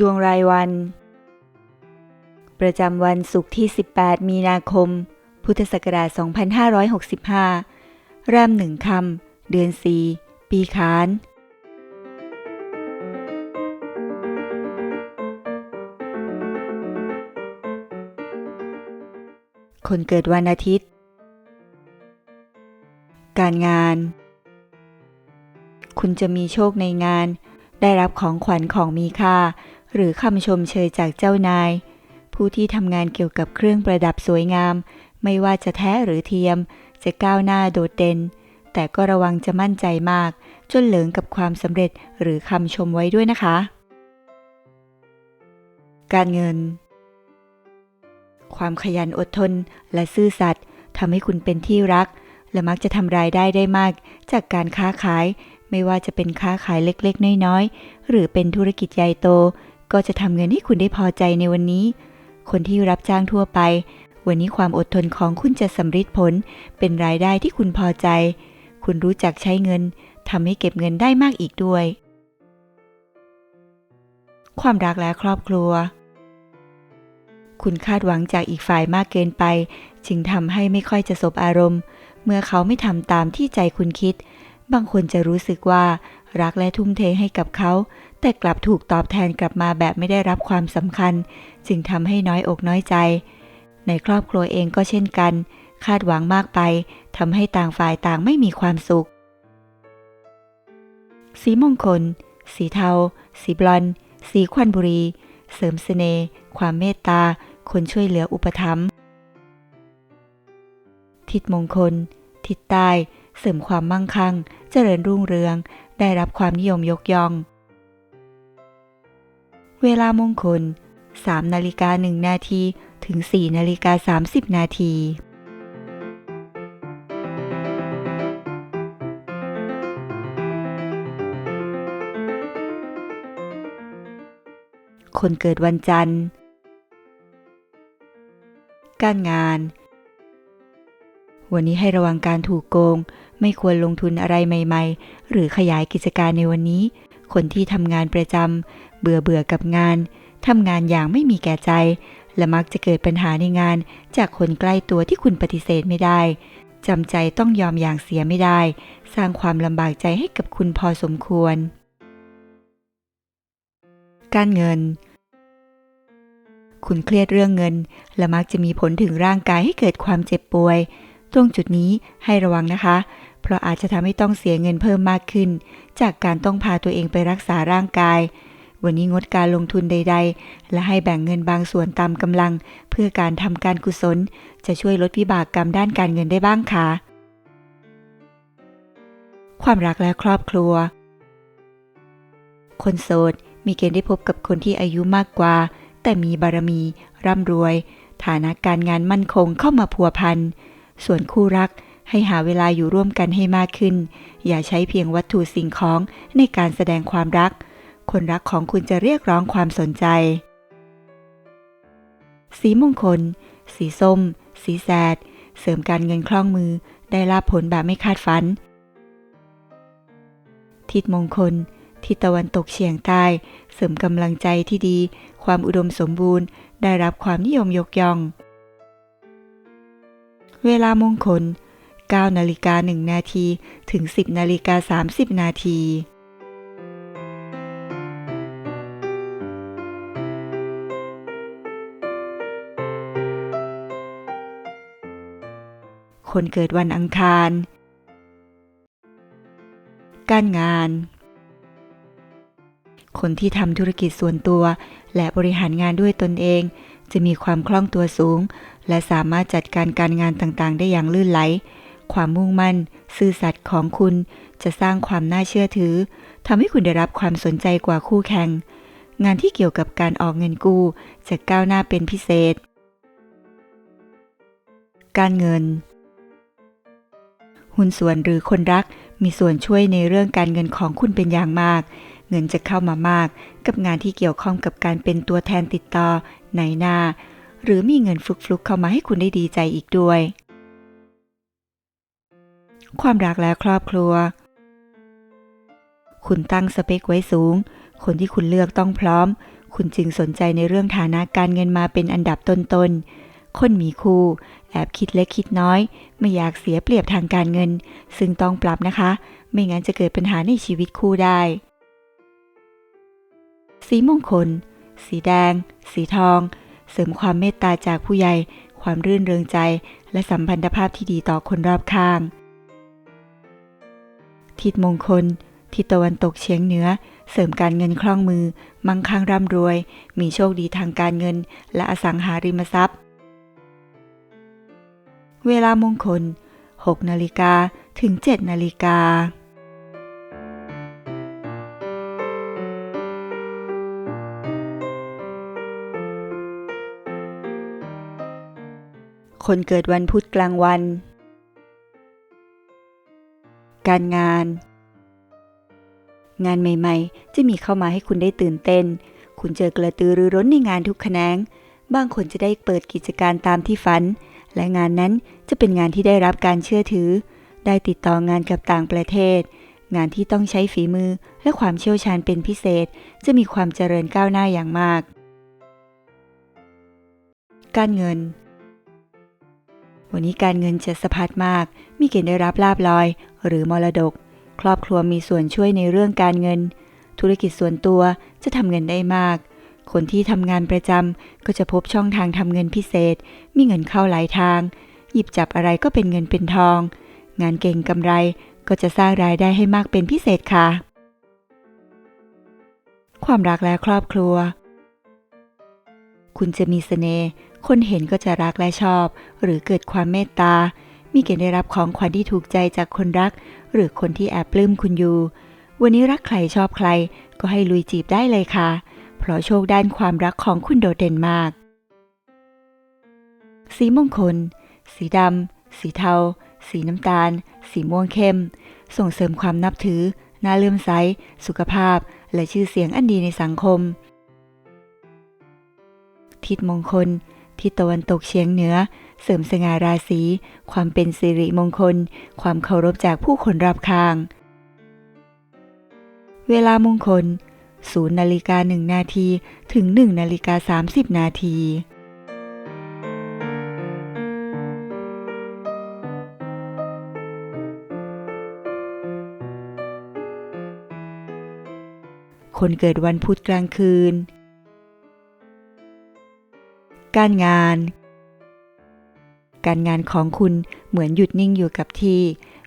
ดวงรายวัน ประจำวันศุกร์ที่ 18 มีนาคม พุทธศักราช 2565ริ่มหนึ่งคำ เดือน4ปีขานคนเกิดวันอาทิตย์ การงาน คุณจะมีโชคในงาน ได้รับของขวัญของมีค่า หรือคำชมเชยจากเจ้านาย ผู้ที่ทำงานเกี่ยวกับเครื่องประดับสวยงาม ไม่ว่าจะแท้หรือเทียม จะก้าวหน้าโดดเด่น แต่ก็ระวังจะมั่นใจมาก จนเหลิงกับความสำเร็จหรือคำชมไว้ด้วยนะคะ การเงิน ความขยันอดทนและซื่อสัตย์ทำให้คุณเป็นที่รัก และมักจะทำรายได้ได้มาก จากการค้าขาย ไม่ว่าจะเป็นค้าขายเล็กๆ น้อยๆ หรือเป็นธุรกิจใหญ่โต ก็จะทำเงินให้คุณได้พอใจในวันนี้ คนที่รับจ้างทั่วไป วันนี้ความอดทนของคุณจะสำฤทธิ์ผล เป็นรายได้ที่คุณพอใจ คุณรู้จักใช้เงินทำให้เก็บเงินได้มากอีกด้วย ความรักและครอบครัว คุณคาดหวังจากอีกฝ่ายมากเกินไป จึงทำให้ไม่ค่อยจะสบอารมณ์ เมื่อเขาไม่ทำตามที่ใจคุณคิด บางคนจะรู้สึกว่ารักและทุ่มเทให้กับเขา แต่กลับถูกตอบแทนกลับมาแบบไม่ได้รับความสำคัญ จึงทำให้น้อยอกน้อยใจ ในครอบครัวเองก็เช่นกัน คาดหวังมากไปทำให้ต่างฝ่ายต่างไม่มีความสุข สีมงคล สีเทา สีบลอน สีควันบุรี เสริมเสน่ห์ความเมตตา คนช่วยเหลืออุปถัมภ์ทิศมงคล ทิศใต้ เสริมความมั่งคั่ง เจริญรุ่งเรือง ได้รับความนิยมยกย่อง เวลามงคล 3 นาฬิกา 1 นาทีถึง 4 นาฬิกา 30 นาทีคนเกิดวันจันทร์ การงาน วันนี้ให้ระวังการถูกโกง ไม่ควรลงทุนอะไรใหม่ ๆ หรือขยายกิจการในวันนี้ คนที่ทำงานประจำเบื่อเบื่อกับงานทำงานอย่างไม่มีแก่ใจ และมักจะเกิดปัญหาในงาน จากคนใกล้ตัวที่คุณปฏิเสธไม่ได้จำใจต้องยอมอย่างเสียไม่ได้ สร้างความลำบากใจให้กับคุณพอสมควร การเงิน คุณเครียดเรื่องเงิน และมักจะมีผลถึงร่างกายให้เกิดความเจ็บป่วย ตรงจุดนี้ให้ระวังนะคะ เพราะอาจจะทำให้ต้องเสียเงินเพิ่มมากขึ้น จากการต้องพาตัวเองไปรักษาร่างกาย วันนี้งดการลงทุนใด ๆ และให้แบ่งเงินบางส่วนตามกำลัง เพื่อการทำการกุศล จะช่วยลดวิบากกรรมด้านการเงินได้บ้างค่ะ ความรักและครอบครัว คนโสดมีเกณฑ์ได้พบกับคนที่อายุมากกว่า แต่มีบารมี ร่ำรวย ฐานะการงานมั่นคงเข้ามาพัวพัน ส่วนคู่รักให้หาเวลาอยู่ร่วมกันให้มากขึ้น อย่าใช้เพียงวัตถุสิ่งของในการแสดงความรัก คนรักของคุณจะเรียกร้องความสนใจ สีมงคล สีส้ม สีแสด เสริมการเงินคล่องมือ ได้ลาภผลแบบไม่คาดฝัน ทิศมงคล ทิศตะวันตกเฉียงใต้ เสริมกำลังใจที่ดี ความอุดมสมบูรณ์ ได้รับความนิยมยกย่อง เวลามงคล 9นาฬิกา1นาทีถึง 10นาฬิกา30 นาทีคนเกิดวันอังคาร การงาน คนที่ทำธุรกิจส่วนตัว และบริหารงานด้วยตนเอง จะมีความคล่องตัวสูง และสามารถจัดการการงานต่างๆ ได้อย่างลื่นไหล ความมุ่งมั่น ซื่อสัตย์ของคุณ จะสร้างความน่าเชื่อถือทำให้คุณได้รับความสนใจกว่าคู่แข่ง งานที่เกี่ยวกับการออกเงินกู้จะก้าวหน้าเป็นพิเศษ การเงิน หุ้นส่วนหรือคนรักมีส่วนช่วยในเรื่องการเงินของคุณเป็นอย่างมาก เงินจะเข้ามามากกับงานที่เกี่ยวข้องกับการเป็นตัวแทนติดต่อในหน้า หรือมีเงินฟลุกๆเข้ามาให้คุณได้ดีใจอีกด้วย ความรักและครอบครัว คุณตั้งสเปคไว้สูง คนที่คุณเลือกต้องพร้อม คุณจึงสนใจในเรื่องฐานะการเงินมาเป็นอันดับต้นๆ คนมีคู่ แอบคิดเล็กคิดน้อย ไม่อยากเสียเปรียบทางการเงิน ซึ่งต้องปรับนะคะ ไม่งั้นจะเกิดปัญหาในชีวิตคู่ได้ สีมงคล สีแดง สีทอง เสริมความเมตตาจากผู้ใหญ่ ความรื่นเริงใจ และสัมพันธภาพที่ดีต่อคนรอบข้าง ทิศมงคล ทิศตะวันตกเฉียงเหนือ เสริมการเงินคล่องมือ มั่งคั่งร่ำรวย มีโชคดีทางการเงิน และอสังหาริมทรัพย์ เวลามงคล 6 นาฬิกาถึง 7 นาฬิกา คนเกิดวันพุธกลางวัน การงาน งานใหม่ๆ จะมีเข้ามาให้คุณได้ตื่นเต้น คุณเจอกระตือรือร้นในงานทุกแขนง บางคนจะได้เปิดกิจการตามที่ฝัน และงานนั้นจะเป็นงานที่ได้รับการเชื่อถือ ได้ติดต่องานกับต่างประเทศ งานที่ต้องใช้ฝีมือและความเชี่ยวชาญเป็นพิเศษ จะมีความเจริญก้าวหน้าอย่างมากการเงิน วันนี้การเงินจะสะพัดมาก มีเกณฑ์ได้รับลาบลอย หรือมรดก ครอบครัวมีส่วนช่วยในเรื่องการเงิน ธุรกิจส่วนตัวจะทำเงินได้มาก คนที่ทำงานประจำก็จะพบช่องทางทำเงินพิเศษ มีเงินเข้าหลายทาง หยิบจับอะไรก็เป็นเงินเป็นทอง งานเก่งกำไรก็จะสร้างรายได้ให้มากเป็นพิเศษค่ะ ความรักและครอบครัว คุณจะมีเสน่ห์ คนเห็นก็จะรักและชอบ หรือเกิดความเมตตา มีเกณฑ์ได้รับของขวัญที่ถูกใจจากคนรัก หรือคนที่แอบปลื้มคุณอยู่ วันนี้รักใครชอบใคร ก็ให้ลุยจีบได้เลยค่ะ เพราะโชคด้านความรักของคุณโดดเด่นมาก สีมงคล สีดำ สีเทา สีน้ำตาล สีม่วงเข้ม ส่งเสริมความนับถือ น่าเลื่อมใส สุขภาพ และชื่อเสียงอันดีในสังคม ทิศมงคล ทิศตะวันตกเฉียงเหนือ เสริมสง่าราศี ความเป็นสิริมงคล ความเคารพจากผู้คนรอบข้าง เวลามงคล0นาฬิกา1นาทีถึง 1นาฬิกา30 นาทีคนเกิดวันพุธกลางคืน การงาน การงานของคุณเหมือนหยุดนิ่งอยู่กับที่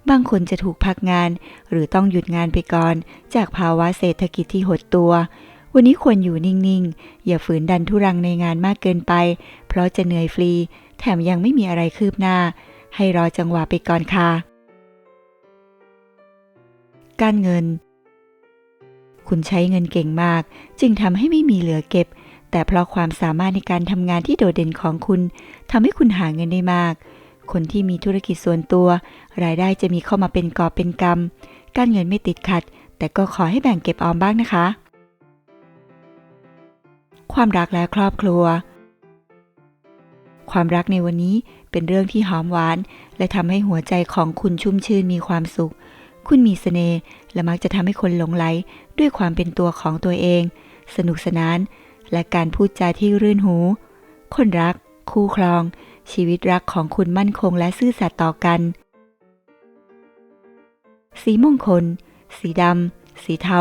บางคนจะถูกพักงาน หรือต้องหยุดงานไปก่อน จากภาวะเศรษฐกิจที่หดตัว วันนี้ควรอยู่นิ่งๆ อย่าฝืนดันทุรังในงานมากเกินไป เพราะจะเหนื่อยฟรี แถมยังไม่มีอะไรคืบหน้า ให้รอจังหวะไปก่อนค่ะ การเงิน คุณใช้เงินเก่งมาก จึงทำให้ไม่มีเหลือเก็บ แต่เพราะความสามารถในการทำงานที่โดดเด่นของคุณทำให้คุณหาเงินได้มาก คนที่มีธุรกิจส่วนตัว รายได้จะมีเข้ามาเป็นกอบเป็นกำการเงินไม่ติดขัด แต่ก็ขอให้แบ่งเก็บออมบ้างนะคะ ความรักและครอบครัว ความรักในวันนี้เป็นเรื่องที่หอมหวาน และทำให้หัวใจของคุณชุ่มชื่นมีความสุข คุณมีเสน่ห์และมักจะทำให้คนหลงไหลด้วยความเป็นตัวของตัวเอง สนุกสนาน และการพูดจาที่รื่นหู คนรัก คู่ครอง ชีวิตรักของคุณมั่นคงและซื่อสัตย์ต่อกัน สีมงคล สีดำ สีเทา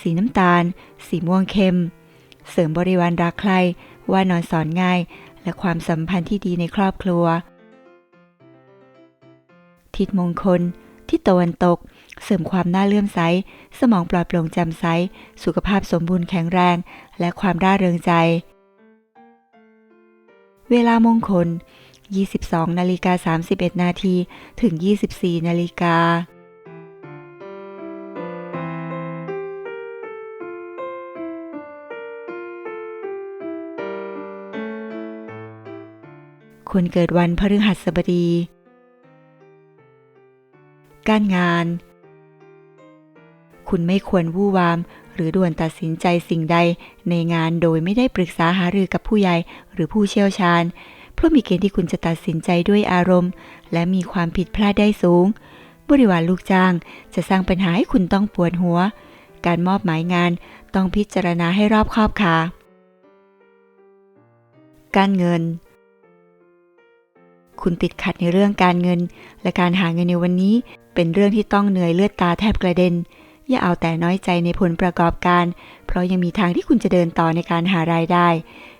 สีน้ำตาล สีม่วงเข้ม เสริมบริวารรักใคร ว่านอนสอนง่าย และความสัมพันธ์ที่ดีในครอบครัว ทิศมงคล ทิศตะวันตก เสริมความน่าเลื่อมใส สมองปลอดโปร่งแจ่มใส สุขภาพสมบูรณ์แข็งแรง และความร่าเริงใจ เวลามงคล 22 นาฬิกา 31 นาที ถึง 24 นาฬิกาคนเกิดวันพฤหัสบดี การงาน คุณไม่ควรวู่วาม หรือด่วนตัดสินใจสิ่งใดในงานโดยไม่ได้ปรึกษาหารือกับผู้ใหญ่หรือผู้เชี่ยวชาญ เพราะมีเกณฑ์ที่คุณจะตัดสินใจด้วยอารมณ์ และมีความผิดพลาดได้สูง บริวารลูกจ้างจะสร้างปัญหาให้คุณต้องปวดหัว การมอบหมายงานต้องพิจารณาให้รอบคอบค่ะ การเงินคุณติดขัดในเรื่องการเงิน และการหาเงินในวันนี้ เป็นเรื่องที่ต้องเหนื่อยเลือดตาแทบกระเด็น อย่าเอาแต่น้อยใจในผลประกอบการ เพราะยังมีทางที่คุณจะเดินต่อในการหารายได้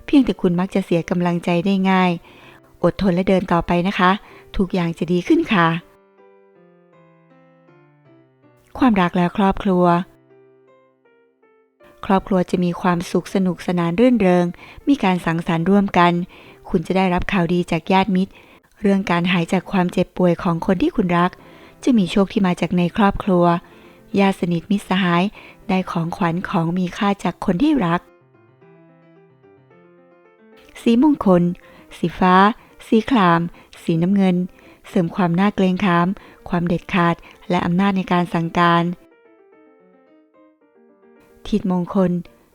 เพียงแต่คุณมักจะเสียกำลังใจได้ง่าย อดทนและเดินต่อไปนะคะ ทุกอย่างจะดีขึ้นค่ะ ความรักและครอบครัว ครอบครัวจะมีความสุขสนุกสนานรื่นเริง มีการสังสรรค์ร่วมกัน คุณจะได้รับข่าวดีจากญาติมิตร เรื่องการหายจากความเจ็บป่วยของคนที่คุณรัก จะมีโชคที่มาจากในครอบครัว ญาติสนิทมิตรสหาย ได้ของขวัญของมีค่าจากคนที่รัก สีมงคล สีฟ้า สีคราม สีน้ำเงิน เสริมความน่าเกรงขาม ความเด็ดขาด และอำนาจในการสั่งการ ทิศมงคล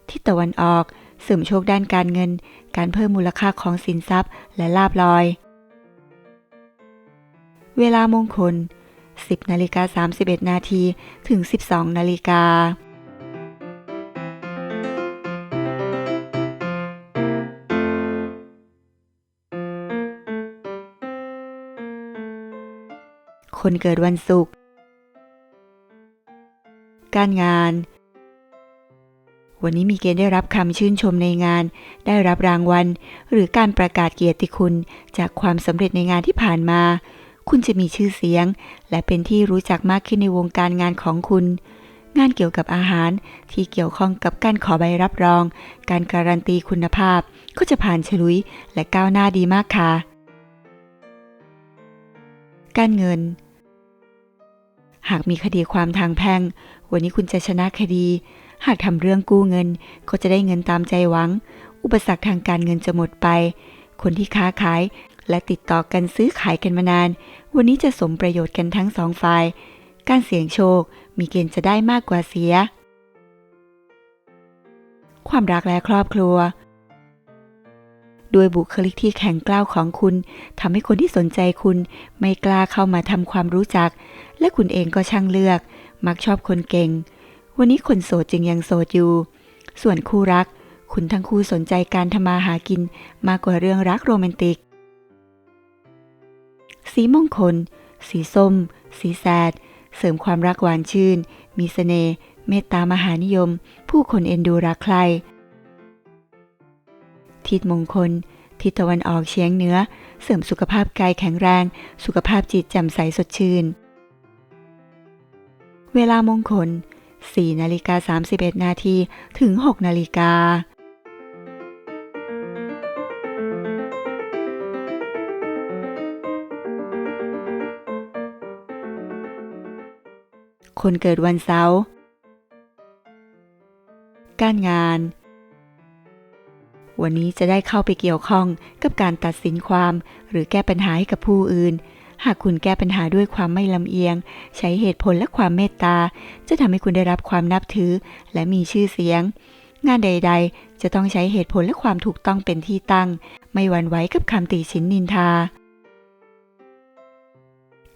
ทิศตะวันออก เสริมโชคด้านการเงิน การเพิ่มมูลค่าของสินทรัพย์ และลาบลอย เวลามงคล 10นาฬิกา31 นาทีถึง 12นาฬิกาคนเกิดวันศุกร์ การงาน วันนี้มีเกณฑ์ได้รับคำชื่นชมในงาน ได้รับรางวัล หรือการประกาศเกียรติคุณ จากความสำเร็จในงานที่ผ่านมา คุณจะมีชื่อเสียง และเป็นที่รู้จักมากขึ้นในวงการงานของคุณ งานเกี่ยวกับอาหารที่เกี่ยวข้องกับการขอใบรับรอง การการันตีคุณภาพ ก็จะผ่านฉลุยและก้าวหน้าดีมากค่ะ การเงิน หากมีคดีความทางแพ่ง วันนี้คุณจะชนะคดี หากทำเรื่องกู้เงิน ก็จะได้เงินตามใจหวัง อุปสรรคทางการเงินจะหมดไปคนที่ค้าขาย และติดต่อกันซื้อขายกันมานาน วันนี้จะสมประโยชน์กันทั้งสองฝ่าย การเสี่ยงโชคมีเกณฑ์จะได้มากกว่าเสีย ความรักและครอบครัว ด้วยบุคลิกที่แข็งกร้าวของคุณทำให้คนที่สนใจคุณไม่กล้าเข้ามาทำความรู้จัก และคุณเองก็ช่างเลือก มักชอบคนเก่ง วันนี้คนโสดจึงยังโสดอยู่ ส่วนคู่รัก คุณทั้งคู่สนใจการทำมาหากินมากกว่าเรื่องรักโรแมนติก สีมงคล สีส้ม สีแสด เสริมความรักหวานชื่น มีเสน่ห์เมตตามหานิยม ผู้คนเอ็นดูรักใคร ทิศมงคล ทิศตะวันออกเฉียงเหนือ เสริมสุขภาพกายแข็งแรง สุขภาพจิตแจ่มใสสดชื่น เวลามงคล 4 นาฬิกา 31 นาที ถึง 6 นาฬิกา คนเกิดวันเสาร์การงาน วันนี้จะได้เข้าไปเกี่ยวข้องกับการตัดสินความ หรือแก้ปัญหาให้กับผู้อื่น หากคุณแก้ปัญหาด้วยความไม่ลำเอียง ใช้เหตุผลและความเมตตา จะทำให้คุณได้รับความนับถือและมีชื่อเสียง งานใด ๆ จะต้องใช้เหตุผลและความถูกต้องเป็นที่ตั้ง ไม่หวั่นไหวกับคำติชินนินทา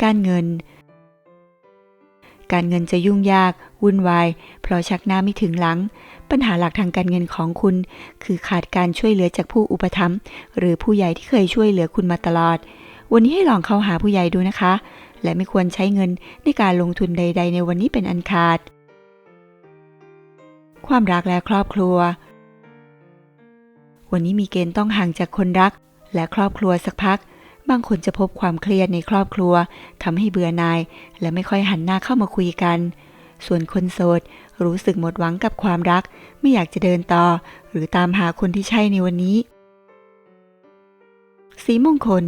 การเงิน การเงินจะยุ่งยาก วุ่นวาย เพราะชักหน้าไม่ถึงหลัง ปัญหาหลักทางการเงินของคุณ คือขาดการช่วยเหลือจากผู้อุปถัมภ์หรือผู้ใหญ่ที่เคยช่วยเหลือคุณมาตลอด วันนี้ให้ลองเข้าหาผู้ใหญ่ดูนะคะ และไม่ควรใช้เงินในการลงทุนใด ๆ ในวันนี้เป็นอันขาด ความรักและครอบครัว วันนี้มีเกณฑ์ต้องห่างจากคนรัก และครอบครัวสักพัก บางคนจะพบความเครียดในครอบครัวทำให้เบื่อหน่าย และไม่ค่อยหันหน้าเข้ามาคุยกัน ส่วนคนโสด รู้สึกหมดหวังกับความรัก ไม่อยากจะเดินต่อ หรือตามหาคนที่ใช่ในวันนี้ สีมงคล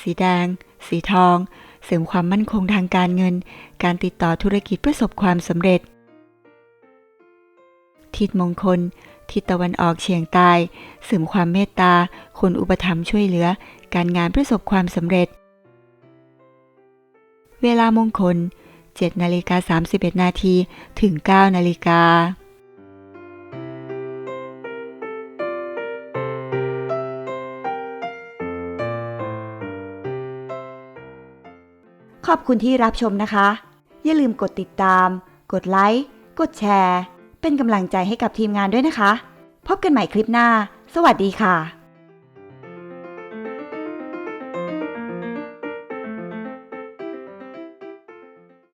สีแดง สีทอง เสริมความมั่นคงทางการเงิน การติดต่อธุรกิจประสบความสำเร็จทิศมงคล ทิศตะวันออกเฉียงใต้เสริมความเมตตา คนอุปถัมภ์ช่วยเหลือ การงานประสบความสำเร็จ เวลามงคล 7 นาฬิกา 31 นาทีถึง 9 นาฬิกาขอบคุณที่รับชมนะคะ อย่าลืมกดติดตาม กดไลค์ กดแชร์ เป็นกำลังใจให้กับทีมงานด้วยนะคะ พบกันใหม่คลิปหน้า สวัสดีค่ะ